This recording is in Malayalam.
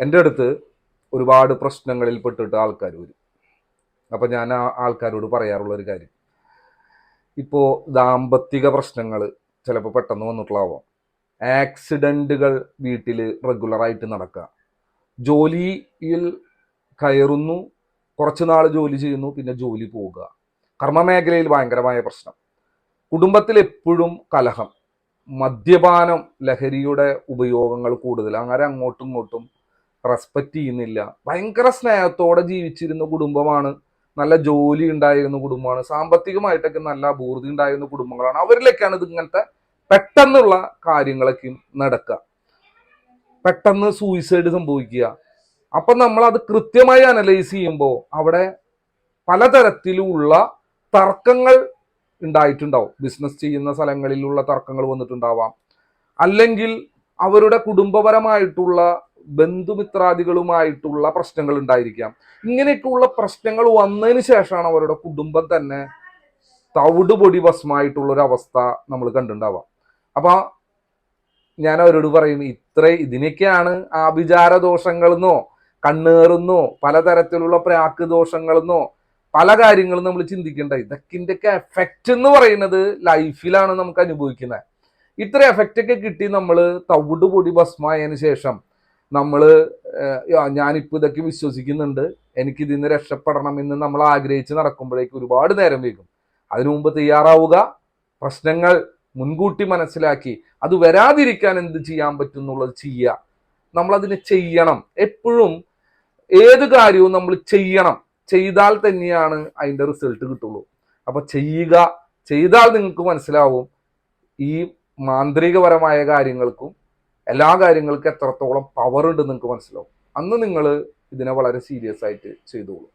എന്റെ അടുത്ത് ഒരുപാട് പ്രശ്നങ്ങളിൽ പെട്ടിട്ട് ആൾക്കാർ വരും. അപ്പം ഞാൻ ആ ആൾക്കാരോട് പറയാറുള്ള ഒരു കാര്യം. ഇപ്പോൾ ദാമ്പത്തിക പ്രശ്നങ്ങൾ ചിലപ്പോൾ പെട്ടെന്ന് വന്നിട്ടുള്ളതാവാം ആക്സിഡന്റുകൾ വീട്ടിൽ റെഗുലറായിട്ട് നടക്കുക. ജോലിയിൽ കയറുന്നു കുറച്ച് നാൾ ജോലി ചെയ്യുന്നു പിന്നെ ജോലി പോവുക കർമ്മമേഖലയിൽ ഭയങ്കരമായ പ്രശ്നം. കുടുംബത്തിൽ എപ്പോഴും കലഹം. മദ്യപാനം ലഹരിയുടെ ഉപയോഗങ്ങൾ കൂടുതൽ. അങ്ങനെ അങ്ങോട്ടും ഇങ്ങോട്ടും റെസ്പെക്റ്റ് ചെയ്യുന്നില്ല. ഭയങ്കര സ്നേഹത്തോടെ ജീവിച്ചിരുന്ന കുടുംബമാണ്. നല്ല ജോലി ഉണ്ടായിരുന്ന കുടുംബമാണ്. സാമ്പത്തികമായിട്ടൊക്കെ നല്ല അഭൂർതി ഉണ്ടായിരുന്ന കുടുംബങ്ങളാണ്. അവരിലേക്കാണ് ഇത് ഇങ്ങനത്തെ പെട്ടെന്നുള്ള കാര്യങ്ങളൊക്കെ നടക്കുക. പെട്ടെന്ന് സൂയിസൈഡ് സംഭവിക്കുക. അപ്പം നമ്മൾ അത് കൃത്യമായി അനലൈസ് ചെയ്യുമ്പോൾ അവിടെ പലതരത്തിലുള്ള തർക്കങ്ങൾ ഉണ്ടായിട്ടുണ്ടാവും. ബിസിനസ് ചെയ്യുന്ന സ്ഥലങ്ങളിലുള്ള തർക്കങ്ങൾ വന്നിട്ടുണ്ടാവാം. അല്ലെങ്കിൽ അവരുടെ കുടുംബപരമായിട്ടുള്ള ബന്ധുമിത്രാദികളുമായിട്ടുള്ള പ്രശ്നങ്ങൾ ഉണ്ടായിരിക്കാം. ഇങ്ങനെയൊക്കെയുള്ള പ്രശ്നങ്ങൾ വന്നതിന് ശേഷമാണ് അവരുടെ കുടുംബം തന്നെ തവിടുപൊടി ഭസ്മായിട്ടുള്ള ഒരു അവസ്ഥ നമ്മൾ കണ്ടിട്ടുണ്ടാവാം അപ്പൊ ഞാൻ അവരോട് പറയും ഇത്ര ഇതിനൊക്കെയാണ് ആഭിചാര ദോഷങ്ങളെന്നോ കണ്ണേറുന്നോ പലതരത്തിലുള്ള പ്രാക്ക് ദോഷങ്ങളെന്നോ പല കാര്യങ്ങളും നമ്മൾ ചിന്തിക്കേണ്ട. ഇതൊക്കെ എഫക്റ്റ് എന്ന് പറയുന്നത് ലൈഫിലാണ് നമുക്ക് അനുഭവിക്കുന്നത്. ഇത്ര എഫക്റ്റ് ഒക്കെ കിട്ടി നമ്മൾ തവിട് പൊടി ഭസ്മായതിനു ശേഷം നമ്മൾ ഞാനിപ്പോൾ ഇതൊക്കെ വിശ്വസിക്കുന്നുണ്ട്. എനിക്ക് ഇതിൽ നിന്ന് രക്ഷപ്പെടണം എന്ന് നമ്മൾ ആഗ്രഹിച്ച് നടക്കുമ്പോഴേക്ക് ഒരുപാട് നേരം വൈകും. അതിനു മുമ്പ് തയ്യാറാവുക പ്രശ്നങ്ങൾ മുൻകൂട്ടി മനസ്സിലാക്കി അത് വരാതിരിക്കാൻ എന്ത് ചെയ്യാൻ പറ്റും എന്നുള്ളത് ചെയ്യുക. നമ്മളതിനെ ചെയ്യണം. എപ്പോഴും ഏത് കാര്യവും നമ്മൾ ചെയ്യണം. ചെയ്താൽ തന്നെയാണ് അതിന്റെ റിസൾട്ട് കിട്ടുള്ളൂ. അപ്പൊ ചെയ്യുക ചെയ്താൽ നിങ്ങൾക്ക് മനസ്സിലാവും ഈ മാന്ത്രികപരമായ കാര്യങ്ങൾക്കും എല്ലാ കാര്യങ്ങൾക്കും എത്രത്തോളം പവർ ഉണ്ട് നിങ്ങൾക്ക് മനസ്സിലാവും. അന്ന് നിങ്ങൾ ഇതിനെ വളരെ സീരിയസ് ആയിട്ട് ചെയ്തോളൂ.